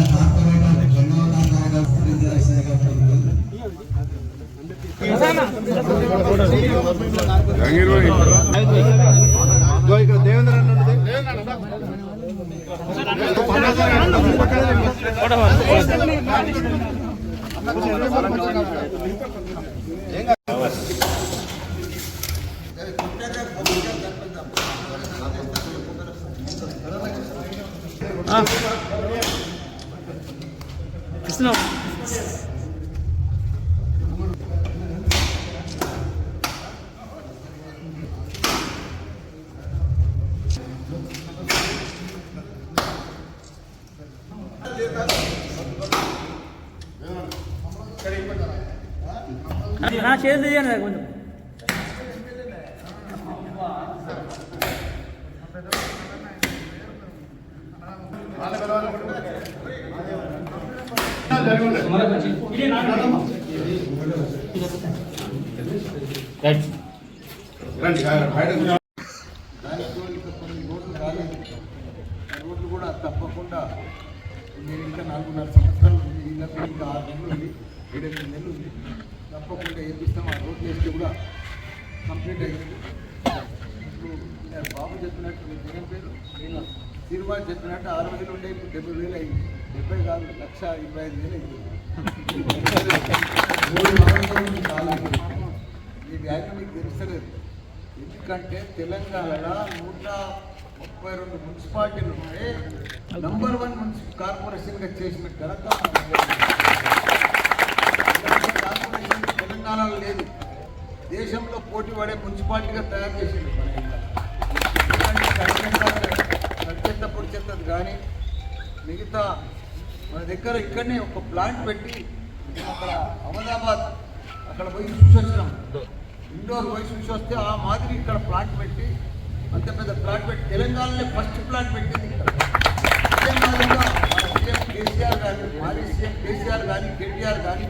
మన కార్పొరేటర్ ధన్యవాదాలు snow. நான் சேர்ந்து கொஞ்சம் రోడ్లు కూడా తప్పకుండా నేను ఇంకా నాలుగున్నర సంవత్సరాలు ఉంది ఇంకా ఇంకా ఆరు నెలలు ఉంది ఏడెనిమిది నెలలు ఉంది తప్పకుండా ఏపిస్తాం ఆ రోడ్లు వేస్తే కూడా కంప్లీట్ అయ్యింది ఇప్పుడు బాబు చెప్పినట్టు మీ జగన్ పేరు సినిమా చెప్పినట్టు ఆరు వేలు ఉండే ఇప్పుడు డెబ్బై వేలు అయింది. డెబ్బై కాదు లక్ష ఇరవై ఐదు వేలు అయింది. మూడు ఈ వ్యాఖ్య మీకు తెలుస్తలేదు. ఎందుకంటే తెలంగాణలో నూట ముప్పై రెండు మున్సిపాలిటీలు ఉన్నాయి. నంబర్ వన్ మున్సిపల్ కార్పొరేషన్గా చేసిన ఘనత కార్పొరేషన్ తెలంగాణలో లేదు. దేశంలో పోటీ పడే మున్సిపాలిటీగా తయారు చేసింది. మన ఇంకా. చెత్త పొడి చెత్తది కానీ మిగతా మన దగ్గర ఇక్కడనే ఒక ప్లాంట్ పెట్టి అక్కడ అహ్మదాబాద్ అక్కడ పోయి చూసి వచ్చినాం ఇండోర్ పోయి చూసి వస్తే ఆ మాదిరి ఇక్కడ ప్లాంట్ పెట్టి అంత పెద్ద ప్లాంట్ పెట్టి తెలంగాణలో ఫస్ట్ ప్లాంట్ పెట్టింది ఇక్కడ. మాదిరిగా మన సీఎం కేసీఆర్ కానీ మాజీ సీఎం కేసీఆర్ కానీ కేటీఆర్ కానీ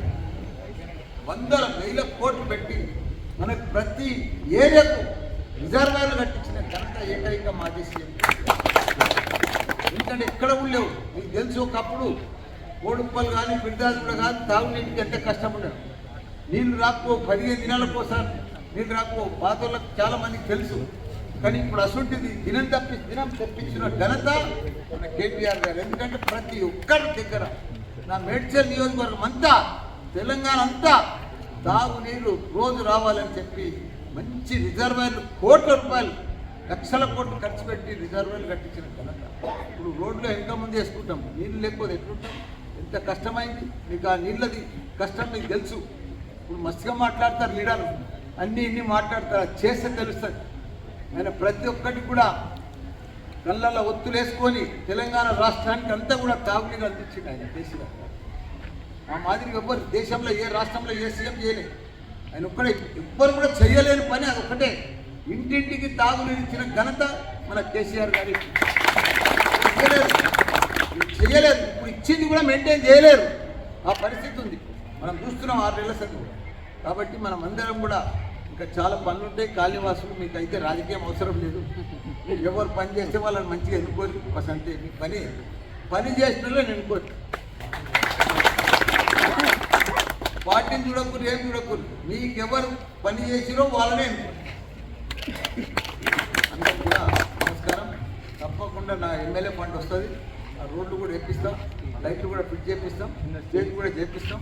వందల వేల కోట్లు పెట్టి మనకు ప్రతి ఏరియాకు రిజర్వాయర్లు కట్టించిన ఘనత ఏకైక మాజీ సీఎం. ఎందుకంటే ఎక్కడ ఉండలేవు మీకు తెలుసు ఒకప్పుడు కోడుప్పలు కానీ బిడ్డాదులు కానీ తాగునీటికి ఎంత కష్టం ఉండదు. నీళ్ళు రాకపో పదిహేను దినాలకు ఒకసారి నీళ్ళు రాకపో పాత చాలా మందికి తెలుసు. కానీ ఇప్పుడు అసొంటిది దినం తప్పి దినం తెప్పించిన ఘనత మన కేటీఆర్ గారు. ఎందుకంటే ప్రతి ఒక్కరి దగ్గర నా మేడ్చల్ నియోజకవర్గం అంతా తెలంగాణ అంతా తాగునీరు రోజు రావాలని చెప్పి మంచి రిజర్వాయర్లు కోట్ల రూపాయలు లక్షల కోట్లు ఖర్చు పెట్టి రిజర్వాయర్లు కట్టించిన ఘనత. ఇప్పుడు రోడ్లో ఎంత ముందు వేసుకుంటాం. నీళ్ళు లేకపోతే ఎట్లుంటాం? ఎంత కష్టమైంది? మీకు ఆ నీళ్ళది కష్టం మీకు తెలుసు. ఇప్పుడు మస్తుగా మాట్లాడతారు లీడర్లు. అన్నీ ఇన్ని మాట్లాడతారు. అది చేస్తే తెలుస్తుంది. ఆయన ప్రతి ఒక్కటి కూడా కళ్ళల్లో ఒత్తులేసుకొని తెలంగాణ రాష్ట్రానికి అంతా కూడా తాగునీరు అందించింది ఆయన కేసీఆర్. ఆ మాదిరిగా ఎవ్వరు దేశంలో ఏ రాష్ట్రంలో ఏ సీఎం చేయలేదు ఆయన ఒక్కడే. ఎవ్వరు కూడా చేయలేని పని అది ఒక్కటే. ఇంటింటికి తాగునీరు ఇచ్చిన ఘనత మన కేసీఆర్ గారి. చేయలేదు. ఇప్పుడు ఇచ్చింది కూడా మెయింటైన్ చేయలేరు. ఆ పరిస్థితి ఉంది. మనం చూస్తున్నాం ఆరు నెలల సంది కాబట్టి మనం అందరం కూడా ఇంకా చాలా పనులు ఉంటాయి కాళీవాసులు మీకు అయితే రాజకీయం అవసరం లేదు. ఎవరు పని చేస్తే వాళ్ళని మంచిగా ఎన్నుకోరు. బస్ అంతే. మీ పని పని చేసినలో వాళ్ళని ఎన్నుకోరు. పార్టీని చూడకూరు ఏం చూడకూరు మీకు ఎవరు పని చేసిరో వాళ్ళనే ఎన్నుకోరు. అందరికి కూడా నమస్కారం. తప్పకుండా నా ఎమ్మెల్యే ఫండ్ వస్తుంది. ఆ రోడ్లు కూడా వేపిస్తాం. లైట్లు కూడా ఫిట్ చేపిస్తాం. స్టేజ్ కూడా చేపిస్తాం.